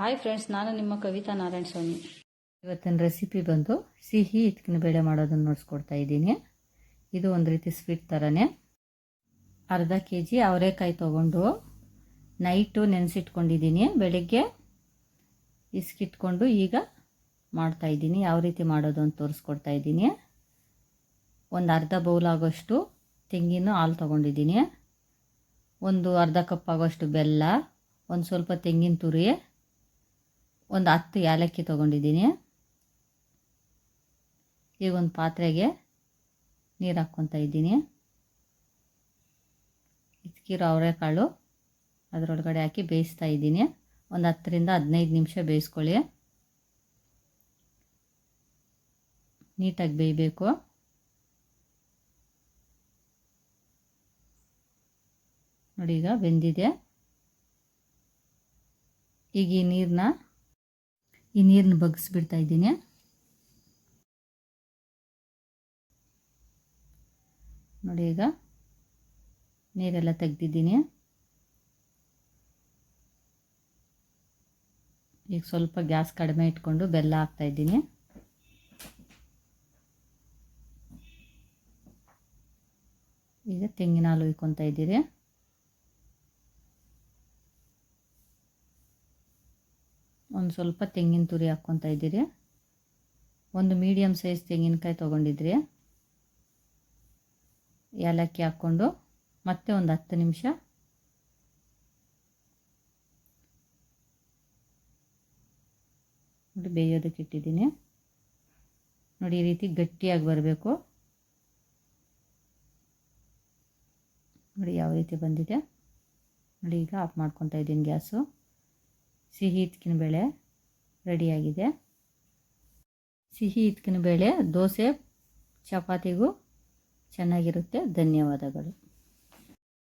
Hi friends ನಾನು ನಿಮ್ಮ ಕವಿತಾ ನಾರಾಯಣ ಸ್ವಾಮಿ. ಇವತ್ತಿನ ರೆಸಿಪಿ ಬಂದು ಸಿಹಿ ಇತ್ಕಿನ ಬೇಳೆ ಮಾಡೋದನ್ನು ನೋಡಿಸ್ಕೊಡ್ತಾ ಇದ್ದೀನಿ. ಇದು ಒಂದು ರೀತಿ ಸ್ವೀಟ್ ಥರನೇ ಅರ್ಧ ಕೆ ಜಿ ಅವರೆಕಾಯಿ ತೊಗೊಂಡು ನೈಟು ನೆನೆಸಿಟ್ಕೊಂಡಿದ್ದೀನಿ ಬೆಳಗ್ಗೆ. ಇಸ್ಕಿಟ್ಕೊಂಡು ಈಗ ಮಾಡ್ತಾ ಇದ್ದೀನಿ. ಯಾವ ರೀತಿ ಮಾಡೋದು ಅಂತ ತೋರಿಸ್ಕೊಡ್ತಾ ಇದ್ದೀನಿ. ಒಂದು ಅರ್ಧ ಬೌಲ್ ಆಗೋಷ್ಟು ತೆಂಗಿನ ಹಾಲು ತೊಗೊಂಡಿದ್ದೀನಿ. ಒಂದು ಅರ್ಧ ಕಪ್ ಆಗೋಷ್ಟು ಬೆಲ್ಲ, ಒಂದು ಸ್ವಲ್ಪ ತೆಂಗಿನ ತುರಿ ಒಂದು ಹತ್ತು ಏಲಕ್ಕಿ ತೊಗೊಂಡಿದ್ದೀನಿ. ಈಗ ಒಂದು ಪಾತ್ರೆಗೆ ನೀರು ಹಾಕ್ಕೊತಾ ಇದ್ದೀನಿ. ಇದ್ಕಿರೋ ಅವರೆಕಾಳು ಅದರೊಳಗಡೆ ಹಾಕಿ ಬೇಯಿಸ್ತಾ ಇದ್ದೀನಿ. ಒಂದು ಹತ್ತರಿಂದ ಹದಿನೈದು ನಿಮಿಷ ಬೇಯಿಸ್ಕೊಳ್ಳಿ. ನೀಟಾಗಿ ಬೇಯಬೇಕು. ನೋಡಿ ಈಗ ಬೆಂದಿದೆ. ಈಗ ಈ ನೀರನ್ನ ಈ ನೀರನ್ನ ಬಗ್ಗಿಸ್ಬಿಡ್ತಾ ಇದ್ದೀನಿ. ನೋಡಿ ಈಗ ನೀರೆಲ್ಲ ತೆಗ್ದಿದ್ದೀನಿ. ಈಗ ಸ್ವಲ್ಪ ಗ್ಯಾಸ್ ಕಡಿಮೆ ಇಟ್ಕೊಂಡು ಬೆಲ್ಲ ಹಾಕ್ತಾ ಇದ್ದೀನಿ. ಈಗ ತೆಂಗಿನ ಹಾಲು ಇದ್ದೀರಿ. ಒಂದು ಸ್ವಲ್ಪ ತೆಂಗಿನ ತುರಿ ಹಾಕ್ಕೊತಾ ಇದ್ದೀರಿ. ಒಂದು ಮೀಡಿಯಮ್ ಸೈಜ್ ತೆಂಗಿನಕಾಯಿ ತೊಗೊಂಡಿದ್ರಿ. ಏಲಕ್ಕಿ ಹಾಕ್ಕೊಂಡು ಮತ್ತೆ ಒಂದು ಹತ್ತು ನಿಮಿಷ ನೋಡಿ ಬೇಯೋದಕ್ಕೆ ಇಟ್ಟಿದ್ದೀನಿ. ನೋಡಿ ಈ ರೀತಿ ಗಟ್ಟಿಯಾಗಿ ಬರಬೇಕು. ನೋಡಿ ಯಾವ ರೀತಿ ಬಂದಿದೆ. ನೋಡಿ ಈಗ ಆಫ್ ಮಾಡ್ಕೊತಾ ಇದ್ದೀನಿ ಗ್ಯಾಸು. ಸಿಹಿ ಇತ್ಕಿನ ಬೇಳೆ ರೆಡಿಯಾಗಿದೆ. ಸಿಹಿ ಇತ್ಕಿನ ಬೇಳೆ ದೋಸೆ ಚಪಾತಿಗೂ ಚೆನ್ನಾಗಿರುತ್ತೆ. ಧನ್ಯವಾದಗಳು.